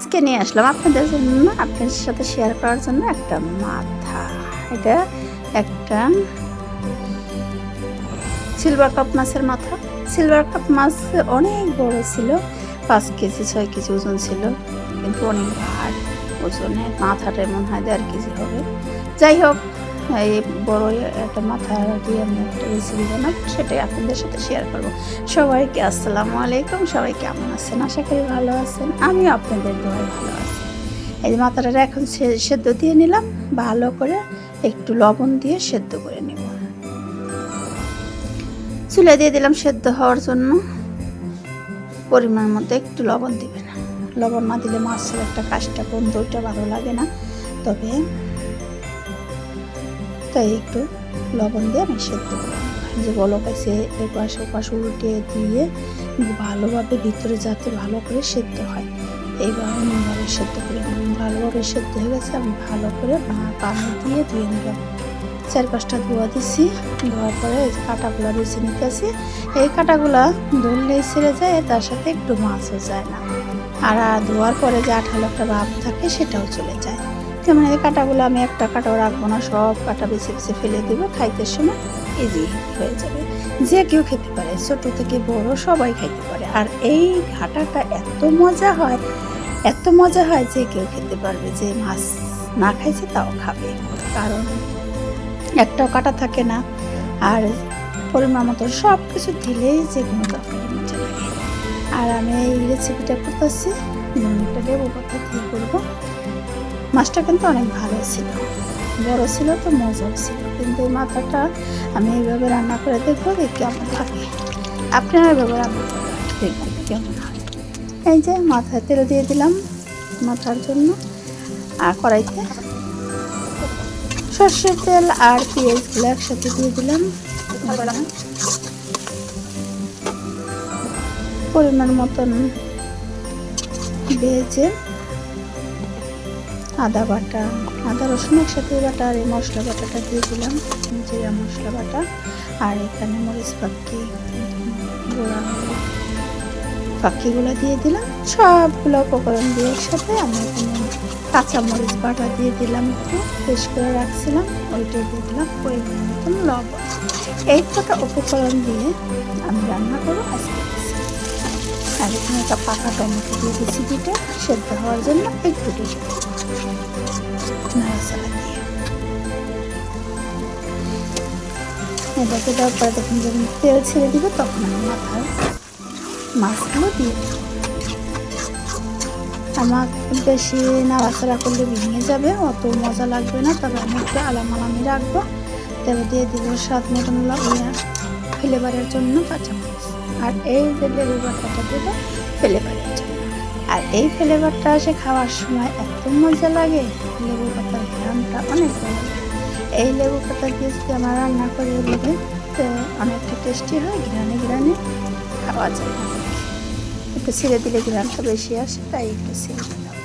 আজকে নিয়ে আসলাম আপনাদের জন্য আপনাদের সাথে শেয়ার করার জন্য একটা মাথা। এটা একটা সিলভার কাপ মাছের মাথা। সিলভার কাপ মাছ অনেক বড় ছিল, পাঁচ কেজি, ছয় কেজি ওজন ছিল, কিন্তু অনেক ভার ওজনে মাথাটা মনে হয় দেড় কেজি হবে। যাই হোক এই বড় একটা মাথা দিয়ে আমি একটা রেসিপি বানাবো সেটাই আপনাদের সাথে শেয়ার করব। সবাইকে আসসালামু আলাইকুম, সবাই কেমন আছেন? আশা করি ভালো আছেন, আমিও আপনাদের দোয়ায় ভালো আছি। এই মাথাটা এখন সেদ্ধ দিয়ে নিলাম, ভালো করে একটু লবণ দিয়ে সেদ্ধ করে নেব। চুলে দিয়ে দিলাম সেদ্ধ হওয়ার জন্য পরিমাণ মতো একটু লবণ দিবেন। লবণ না দিলে মাছের একটা কাজটা গন্ধ ওইটা ভালো লাগে না। তবে তাই একটু লবণ দিয়ে আমি সেদ্ধ করে নেব। যে বলক আছে এ পাশে ও উল্টে দিয়ে ভালোভাবে ভিতরে যাতে ভালো করে সেদ্ধ হয়। এইবার আমি ভালো সেদ্ধ করে। ভালোভাবে সেদ্ধ হয়ে গেছে, আমি ভালো করে পানি দিয়ে ধুয়ে নিলাম চার পাঁচটা ধোয়া দিছি, ধোয়ার পরে কাঁটাগুলো বেছে নিতেছি এই কাঁটাগুলা ধরলেই ছেড়ে যায়, তার সাথে একটু মাছও যায় না। আর ধোয়ার পরে যে আঠালো একটা ভাব থাকে, সেটাও চলে যায়। যেমন এই কাঁটাগুলো আমি একটা কাঁটাও রাখব না, সব কাঁটা বেছে বেছে ফেলে দেবো, খাইতে সময় ইজি হয়ে যাবে। যে কেউ খেতে পারে, ছোট থেকে বড় সবাই খাইতে পারে। আর এই ঘাটাটা এত মজা হয়, এত মজা হয় যে কেউ খেতে পারবে, যে মাছ না খাইছে তাও খাবে। কারণ একটাও কাটা থাকে না, আর পরিমাণ মতো সব কিছু দিলেই যে কোনো তরকারি মজা লাগে। আর আমি এই রেসিপিটা করতেছি একটা লেবু পাতা দিয়ে করব? মাছটা কিন্তু অনেক ভালো ছিল। বড় ছিল তো মজাও ছিল, কিন্তু এই মাথাটা আমি এইভাবে রান্না করে দেখব যে কেমন লাগে। আপনারা এভাবে রান্না করে দেখবেন কেমন এই যে মাথায় তেল দিয়ে দিলাম মাথার জন্য আর কড়াইতে সর্ষের তেল আর পেঁয়াজগুলো একসাথে দিয়ে দিলাম। পরিমাণ মতন ভেজে আদা বাটা, আদা রসুন একসাথে বাটা আর এই মশলা বাটাটা দিয়ে দিলাম, জিরা মশলা বাটা, আর এখানে মরিচ পাখি গোড়া পাখিগুলো দিয়ে দিলাম। সবগুলো উপকরণ দিয়ে একসাথে আমি এখানে কাঁচা মরিচ বাটা দিয়ে দিলাম একটু বেশ করে রাখছিলাম, ওইটা দিয়ে দিলাম পরিমাণ মতন লবণ। এই কটা উপকরণ দিয়ে আমি রান্না করব আজকে। আর এখানে একটা পাকা টমেটো দিয়ে দিচ্ছি দুটো সেদ্ধ হওয়ার জন্য একটু দিয়ে এটাকে দেওয়ার তখন যখন তেল ছেড়ে দিবে তখন আমি মাছগুলো দিয়ে আমার বেশি নাড়াচাড়া করলে ভেঙে যাবে অত মজা লাগবে না তবে আমি একটু রাখব তবে দিয়ে দিব স্বাদ মতন ফ্লেভারের জন্য কাঁচামরিচ আর এই যে লেবু জন্য আর এই ফ্লেভারটা আসে খাওয়ার সময় এত মজা লাগে। লেবু পাতার ঘ্রানটা অনেক এই লেবু পাতা দিয়ে আমার রান্না করে দেবে? তো অনেকটা টেস্টি হয় ঘ্রানে ঘ্রানে খাওয়া যায়। একটু ছেড়ে দিলে ঘ্রানটা বেশি আসে, তাই একটু ছেড়ে দিলাম।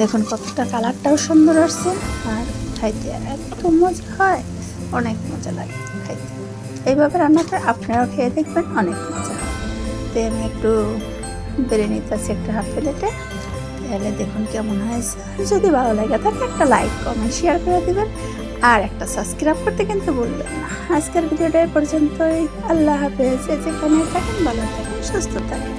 দেখুন কতটা কালারটাও সুন্দর আসছে, আর খাইতে এত মজা হয়, অনেক মজা লাগে খাইতে। এইভাবে রান্না করে আপনারাও খেয়ে দেখবেন, অনেক মজা তো আমি একটু বেড়ে নিতেছি একটা হাফ প্লেটে। তাহলে দেখুন কেমন হয়েছে। যদি ভালো লাগে তাহলে একটা লাইক, কমেন্ট, শেয়ার করে দেবেন। আর একটা সাবস্ক্রাইব করতে কিন্তু বলবেন আজকের ভিডিওটা পর্যন্তই। আল্লাহ হাফেজ। যেখানে থাকেন, ভালো থাকেন, সুস্থ থাকেন।